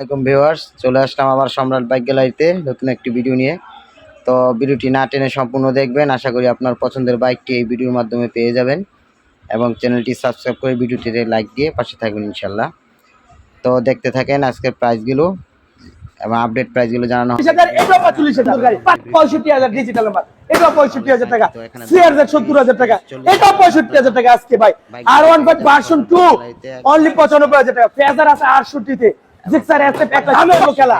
আসসালামাইকুম ভিউয়ার্স চলে আসলাম আবার সম্রাট বাইক গ্যালারিতে নতুন একটি ভিডিও নিয়ে। তো ভিডিওটি না টেনে সম্পূর্ণ দেখবেন আশা করি আপনার পছন্দের বাইকটি এই ভিডিওর মাধ্যমে পেয়ে যাবেন এবং চ্যানেলটি সাবস্ক্রাইব করে ভিডিওটিতে লাইক দিয়ে পাশে থাকবেন ইনশাল্লাহ তো দেখতে থাকেন আজকের প্রাইসগুলো এবং আপডেট প্রাইসগুলো জানানো পঁয়ষট্টি হাজার ডিজিটাল পঁয়ষট্টি হাজার টাকা। থ্রি হাজার সত্তর হাজার টাকা। পঁয়ষট্টি হাজার টাকা আজকে ভাই। R one five version two only পঁচানব্বই হাজার টাকা। ফেজার আছে আটষট্টিতে। জিক্সার আছে আমি হলো খেলা।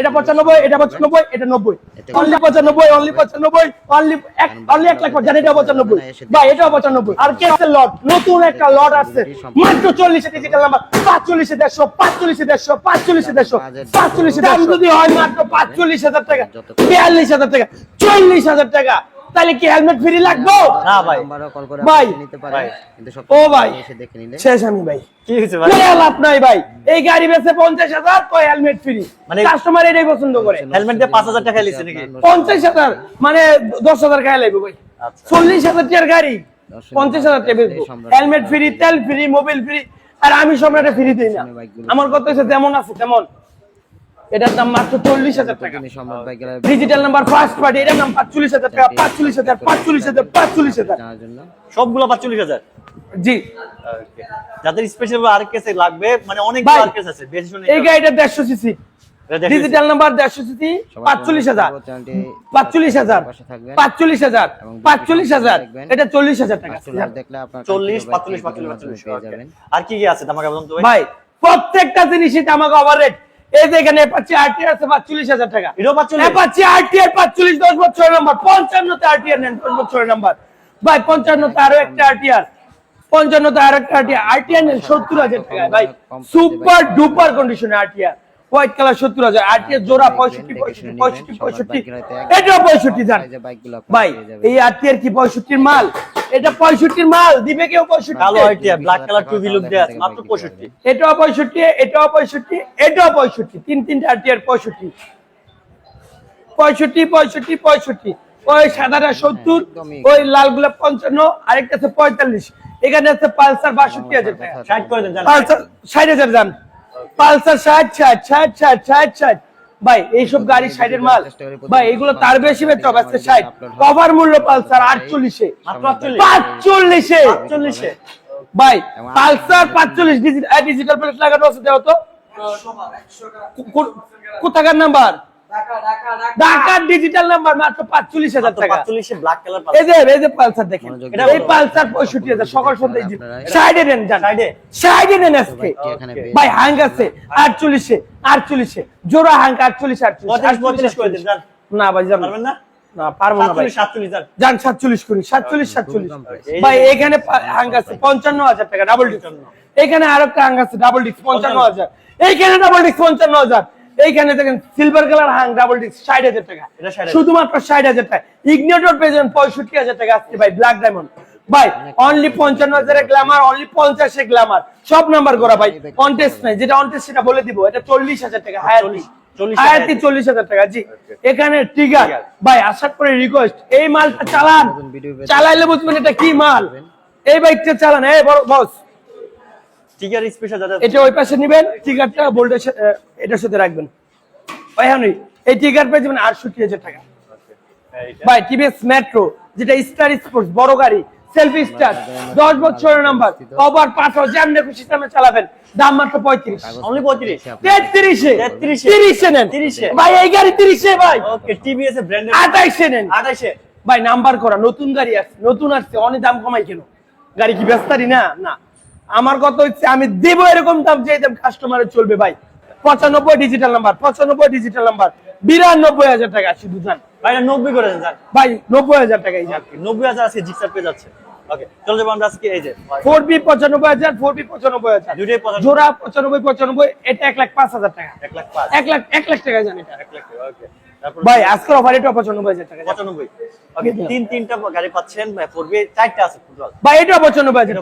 এটা পঁচানব্বই এটা পঁচানব্বই এটা নব্বই। অনলি পঁচানব্বই অনলি পঁচানব্বই অনলি এক অনলি এক লাখ জানি এটা পঁচানব্বই। ভাই এটাও পঁচানব্বই। আর কে আছে লট? নতুন একটা লট আসছে মাত্র চল্লিশে ডিজিটাল নাম্বার পাঁচচল্লিশে দেড়শো পাঁচচল্লিশে দেড়শো পাঁচচল্লিশে দেড়শো পাঁচচল্লিশে দাম যদি হয় মাত্র পাঁচচল্লিশ হাজার টাকা বিয়াল্লিশ হাজার টাকা চল্লিশ হাজার টাকা। তাহলে কি হেলমেট ফ্রি লাগবে? না ভাই। কল করে ভাই, নিতে পারেন। কিন্তু সব ও ভাই। এসে দেখে নিলে। শেষ আমি ভাই। কি হয়েছে ভাই? লাভ নাই ভাই। এই গাড়ি বেচে পঞ্চাশ হাজার তো হেলমেট ফ্রি মানে কাস্টমার এটাই পছন্দ করে। হেলমেট দিয়ে পাঁচ হাজার টাকা লিখছে নাকি? পঞ্চাশ হাজার? মানে দশ হাজার খাই লাগবে ভাই। আচ্ছা। চল্লিশ হাজার টাকার গাড়ি। দশ পঞ্চাশ হাজার টাকা হেলমেট ফ্রি তেল ফ্রি মোবাইল ফ্রি আর আমি সম্রাটে ফ্রি দিই না। আমার কথা হচ্ছে যেমন আছে তেমন। এটার দাম মাত্র চল্লিশ হাজার টাকা। ডিজিটাল নাম্বার ফার্স্ট পার্টি এটার দাম পাঁচচল্লিশ হাজার টাকা পাঁচচল্লিশ হাজার পাঁচচল্লিশ হাজার পাঁচচল্লিশ হাজার। সবগুলো পাঁচচল্লিশ হাজার? জি। যাদের স্পেশাল আর কেসে লাগবে মানে অনেক আর কেস আছে এই গাড়িটা দেড়শো সিসি এটা ডিজিটাল নাম্বার দেড়শো সিসি পাঁচচল্লিশ হাজার। পাঁচচল্লিশ হাজার পাঁচচল্লিশ হাজার পাঁচচল্লিশ হাজার। এটা চল্লিশ হাজার টাকা। চল্লিশ পাঁচচল্লিশ পাঁচচল্লিশ আর কি কি আছে তোমাকে বলুন তো ভাই? প্রত্যেকটা জিনিসই আমাকে ওভার রেট এই যে এখানে পাচ্ছি আরটি আছে পাঁচচল্লিশ হাজার টাকা। এটাও পাঁচচল্লিশ? হ্যাঁ, পাচ্ছি আরটি আর পাঁচচল্লিশ দশ বছর নাম্বার পঞ্চান্নতে আরটি আর নেন দশ বছরের নাম্বার ভাই পঞ্চান্নতে আরও একটা আরটি আর পঞ্চান্নতে আরও একটা আরটি আর আরটি আর নেন সত্তর হাজার টাকা ভাই। সুপার ডুপার কন্ডিশনে আরটি আর হোয়াইট কালার সত্তর হাজার। আরটি আর জোড়া পঁয়ষট্টি পঁয়ষট্টি পঁয়ষট্টি পঁয়ষট্টি। এটাও পঁয়ষট্টি জান। ভাই এই আরটি আর কি পঁয়ষট্টির মাল? এটা পঁয়ষট্টির মাল দিবে কেউ পঁয়ষট্টি? কালো আইটি ব্ল্যাক কালার টু লুক দেয়া আছে মাত্র পঁয়ষট্টি। এটাও পঁয়ষট্টি এটাও পঁয়ষট্টি এটাও পঁয়ষট্টি তিন তিনটা আরটিআর পঁয়ষট্টি। পঁয়ষট্টি পঁয়ষট্টি পঁয়ষট্টি। ওই সাদাটা সত্তর ওই লালগুলা পঞ্চান্ন আরেকটা আছে পঁয়তাল্লিশ। এখানে আছে পালসার বাষট্টি হাজার টাকা। ষাট করে দেন পালসার ষাট হাজার দাম। পালসার ষাট ষাট ষাট ষাট ষাট ষাট। ভাই এইসব গাড়ি সাইডের মাল। ভাই এগুলো তার বেশি বেচতে হবে আজকে সাইড কভার মূল্য পালসার আটচল্লিশে। আটচল্লিশ। পাঁচচল্লিশে। চল্লিশে ভাই পালসার পাঁচচল্লিশ। ডিজিটাল প্লেট লাগানো আছে দেওয়া তো। কোথাকার নাম্বার? ঢাকার ডিজিটাল নাম্বার মাত্র পাঁচচল্লিশ হাজার টাকা। পাঁচচল্লিশে ব্ল্যাক কালার এই যে এই যে পালসার দেখেন এই পালসার পঁয়ষট্টি হাজার সকাল সন্ধ্যা সাইডে নেন এ? সাইডে নেন আজকে। ভাই হাঙ্গ আছে আটচল্লিশে আটচল্লিশে। জোড়া হাঙ্গ আটচল্লিশ না ভাই যান। না? না পারব না ভাই। জান করি এখানে হাঙ্গ আছে পঞ্চান্ন হাজার টাকা ডাবল ডিস্ক এখানে আর হাঙ্গ আছে ডাবল ডিস্ক পঞ্চান্ন হাজার। এইখানে ডাবল ডিস্ক পঞ্চান্ন হাজার। এইখানে দেখেন silver colour Hunk double disc ষাট হাজার টাকা। শুধুমাত্র ষাট হাজার টাকা। ইগনিটর পেয়েছেন পঁয়ষট্টি হাজার টাকা আসছে ভাই ব্ল্যাক ডায়মন্ড ভাই অনলি পঞ্চান্ন হাজারের গ্ল্যামার অনলি পঞ্চাশে গ্ল্যামার সব নাম্বার করা ভাই কন্টেস্ট নাই। যেটা অনটেস্ট সেটা বলে দিব। এটা চল্লিশ হাজার টাকা হায়াতি। চল্লিশ চল্লিশ হাজার টাকা। জি। এখানে টিগার ভাই আশা করে রিকোয়েস্ট এই মালটা চালান। চালাইলে বুঝবেন এটা কি মাল। এই বাইকটা চালান। এই বড় বস টিকার স্পেশাল যাদের এটা ওই পাশে নেবেন টিকারটা বোল্ডের এটার সাথে রাখবেন। ভাই হ্যাঁ এই টিকার পেয়ে যাবেন আটষট্টি হাজার টাকা। ভাই টিভিএস মেট্রো যেটা স্টার স্পোর্টস বড় গাড়ি সেলফি স্টার দশ বছরের নাম্বার কভার যেমন খুশি তেমন চালাবেন। দাম মাত্র পঁয়ত্রিশ। অনলি পঁয়ত্রিশ। তেত্রিশে। তিরিশে নেন। 30 এ। ভাই এই গাড়ি তিরিশে ভাই। ওকে টিভিএস এর ব্র্যান্ডের আঠাইশে নেন। আঠাইশে। ভাই নাম্বার করা নতুন গাড়ি আসছে নতুন আসছে অনেক দাম কমাই কেন? গাড়ি কি ব্যস্তারি না? না। আমার কথা হচ্ছে আমি দেব এরকম দাম যে দাম কাস্টমারের চলবে ভাই। পঁচানব্বই ডিজিটাল নাম্বার পঁচানব্বই ডিজিটাল নাম্বার বিরানব্বই হাজার টাকা। শুধু যান। ভাই নব্বই করে জান ভাই নব্বই হাজার টাকাই যান। নব্বই হাজার আজকে জিক্সার পেয়ে যাচ্ছে। ওকে চলে যাব আমরা আজকে এই যে ফোর বি পঁচানব্বই হাজার ফোর বি পঁচানব্বই হাজার। দুটোই জোড়া পঁচানব্বই পঁচানব্বই এটা এক লাখ পাঁচ হাজার টাকা। এক লাখ পাঁচ। এক লাখ এক লাখ টাকা জান এক লাখ ওকে ভাই আজকের অফার এটা পঁচানব্বই হাজার টাকা। পঁচানব্বই। ওকে তিন তিনটা গাড়ি পাচ্ছেন পড়বে চারটা আছে ভাই এটাও পঁচানব্বই হাজার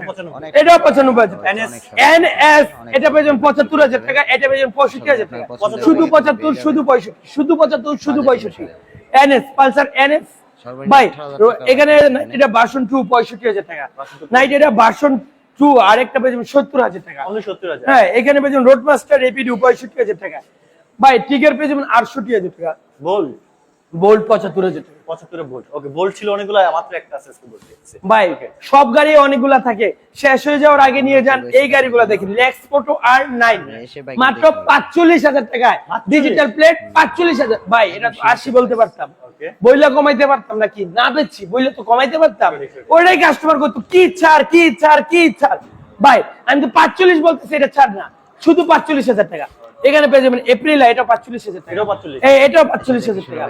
এটা পঁচানব্বই। হাজার এটা পেয়েছেন পঁচাত্তর হাজার টাকা এটা পেয়েছেন পঁয়ষট্টি হাজার টাকা। শুধু পঁচাত্তর শুধু পঁয়ষট্টি শুধু পঁচাত্তর শুধু পঁয়ষট্টি। এনএস পালসার এনএস সর্বনিম্ন ভাই এখানে এটা বাসন টু পঁয়ষট্টি হাজার টাকা। নাইট এটা বাসন টু আরেকটা পেয়েছেন সত্তর হাজার টাকা। সত্তর হাজার। হ্যাঁ এখানে পেয়েছেন রোড মাস্টার এপিডি পঁয়ষট্টি হাজার টাকা। ভাই টিকের পেয়েছেন আটষট্টি হাজার টাকা। বল। বোল্ট পঁচাত্তর পঁচাত্তরে ভোল্ট ওকে ভোল্ট ছিল অনেকগুলো মাত্র একটা আছে ভাই সব গাড়ি অনেকগুলা থাকে। শেষ হয়ে যাওয়ার আগে নিয়ে যান এই গাড়িগুলো দেখেন আর নাইন মাত্র পাঁচচল্লিশ হাজার টাকায়। ডিজিটাল প্লেট পাঁচচল্লিশ হাজার। ভাই এটা তো আশি বলতে পারতাম। ওকে বইলে কমাইতে পারতাম না কি না বেচছি বইলে তো কমাইতে পারতাম। ওইটাই কাস্টমার করতো। কি ছাড় কি ছাড় কি ছাড়? ভাই আমি তো পাঁচচল্লিশ বলতেছি এটা ছাড় না। শুধু পাঁচচল্লিশ হাজার টাকা। এখানে পেয়ে যাবেন এপ্রিল এটা পাঁচচল্লিশ হাজার টাকা। এটাও 45 এটাও পাঁচচল্লিশ হাজার টাকা।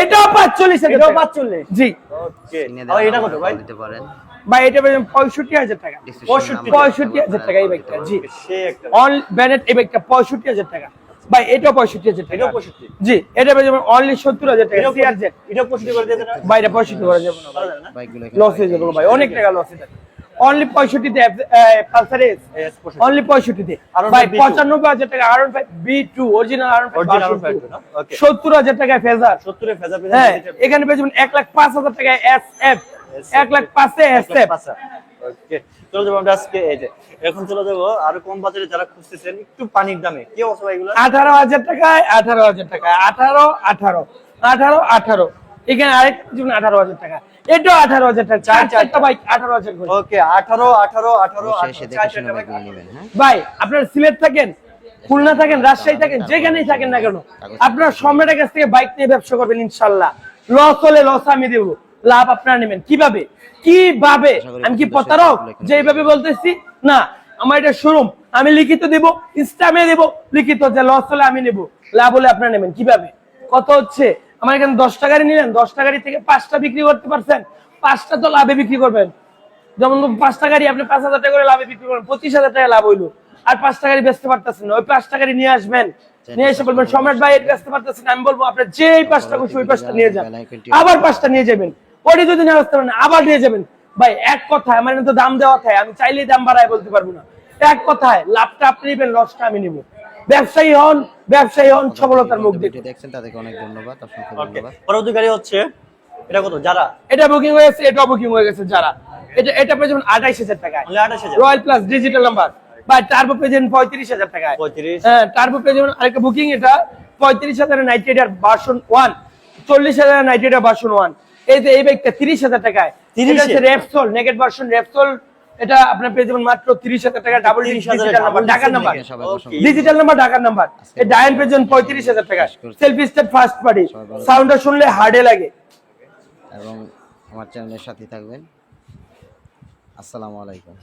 এটাও পাঁচচল্লিশ হাজার এটাও 45 জি। ওকে। কিনে আর এটা কত ভাই? দিতে পারেন। ভাই এটা পেয়ে যাবেন পঁয়ষট্টি হাজার টাকা। পঁয়ষট্টি- পঁয়ষট্টি হাজার টাকা এই বাইকটা জি সে অন ব্যানেট এই বাইকটা পঁয়ষট্টি হাজার টাকা। ভাই এটাও পঁয়ষট্টি হাজার টাকা। এটাও 65 জি এটা পেয়ে যাবেন অনলি সত্তর হাজার টাকা। সিআরজেড এটাও পঁচিশ করে দিয়ে ভাই এটা পঁয়ষট্টি করা লস হয়ে যাবে ভাই। অনেক টাকা লস হয়ে যাবে। অনলি পঁয়ষট্টিতে পালসার এস অনলি পঁয়ষট্টিতে। ভাই পঁচানব্বই হাজার টাকা R five V two original R Original R15 না? Okay. সত্তর হাজার টাকায় ফেজার সত্তরে ফেজা হ্যাঁ এখানে পেয়ে যাবেন এক লাখ পাঁচ হাজার টাকায় এস এফ এক লাখ পাঁচে এস এফ চলে যাব আমরা আজকে এই যে এখন চলে যাব আরও কম বাজারে যারা খুঁজতেছেন একটু পানির দামে। কি অবস্থা এগুলো? আঠারো হাজার টাকায় আঠারো হাজার টাকায় আঠারো আঠারো আঠারো আঠারো। এখানে আরেকটা আঠারো হাজার টাকা। এটাও আঠারো হাজার টাকা। চার চারটা বাইক আঠারো হাজার করে। ওকে আঠারো আঠারো আঠারো হ্যাঁ? ভাই আপনার সিলেট থাকেন খুলনা থাকেন রাজশাহী থাকেন যেখানেই থাকেন না কেন আপনার সম্রাটের কাছ থেকে বাইক নিয়ে ব্যবসা করবেন ইনশাল্লাহ। লস হলে লস আমি দেবো। লাভ আপনারা নেবেন। কীভাবে? কীভাবে? আমি কি প্রতারক? যেভাবে বলতেছি না আমার এটা শোরুম আমি লিখিত দেব ইনস্টামে দেব লিখিত যে লস হলে আমি নেব। লাভ হলে আপনারা নেবেন। কীভাবে? কত হচ্ছে? আমার এখানে দশ টাকারই নিলেন দশটা গাড়ি থেকে পাঁচটা বিক্রি করতে পারছেন পাঁচটা তো লাভে বিক্রি করবেন। যেমন পাঁচ টাকারই আপনি পাঁচ হাজার টাকা করে লাভে বিক্রি করেন পঁচিশ হাজার টাকা লাভ হইল। আর পাঁচ টাকারই বেচতে পারতেছেন না ওই পাঁচ টাকারই নিয়ে আসবেন। নিয়ে এসে বলবেন সম্রাট ভাই বেচতে পারতেছেন। আমি বলব আপনার যেই পাঁচটা খুশি ওই পাঁচটা নিয়ে যান। আবার পাঁচটা নিয়ে যাবেন। ওটি যদি না আসতে পারেন আবার নিয়ে যাবেন। ভাই এক কথায় আমার তো দাম দেওয়া থাকে আমি চাইলেই দাম বাড়ায় বলতে পারব না। এক কথায় লাভটা আপনি নেবেন লসটা আমি নিব। ব্যবসায়ী হন ব্যবসায়ী হন সফলতার মুখ দেখুন। দেখছেন তাদেরকে অনেক ধন্যবাদ অসংখ্য ধন্যবাদ। পরবর্তী গাড়ি হচ্ছে এটা কত যারা? এটা বুকিং হয়ে গেছে এটা বুকিং হয়ে গেছে যারা। এটা এটা পেয়ে যাবেন আঠাইশ হাজার হাজার? রয়্যাল প্লাস ডিজিটাল নাম্বার বা টার্বো পেয়ে যাবেন পঁয়ত্রিশ হাজার টাকায়। পঁয়ত্রিশ? হ্যাঁ টার্বো পেয়ে যাবেন আরেকটা বুকিং এটা পঁয়ত্রিশ হাজার নাইট রাইডার ভার্সন ওয়ান চল্লিশ হাজার নাইট রাইডার ভার্সন ওয়ান এই যে এই বাইকটা তিরিশ হাজার টাকায়। 30 এটা রেপসোল নেগেট ভার্সন রেপসোল এটা আপনার পেয়ে যাবেন মাত্র তিরিশ হাজার টাকা ডাবল 30,000 ডিজিটাল নাম্বার ঢাকার নাম্বার ডিজিটাল নাম্বার ঢাকার নাম্বার এই ডায়ন পেয়ে যাবেন পঁয়ত্রিশ হাজার টাকা। সেলফি স্টেপ ফার্স্ট পার্টি সাউন্ডটা শুনলে হার্ডে লাগে। এবং আমার চ্যানেলের সাথে থাকবেন। আসসালামু আলাইকুম।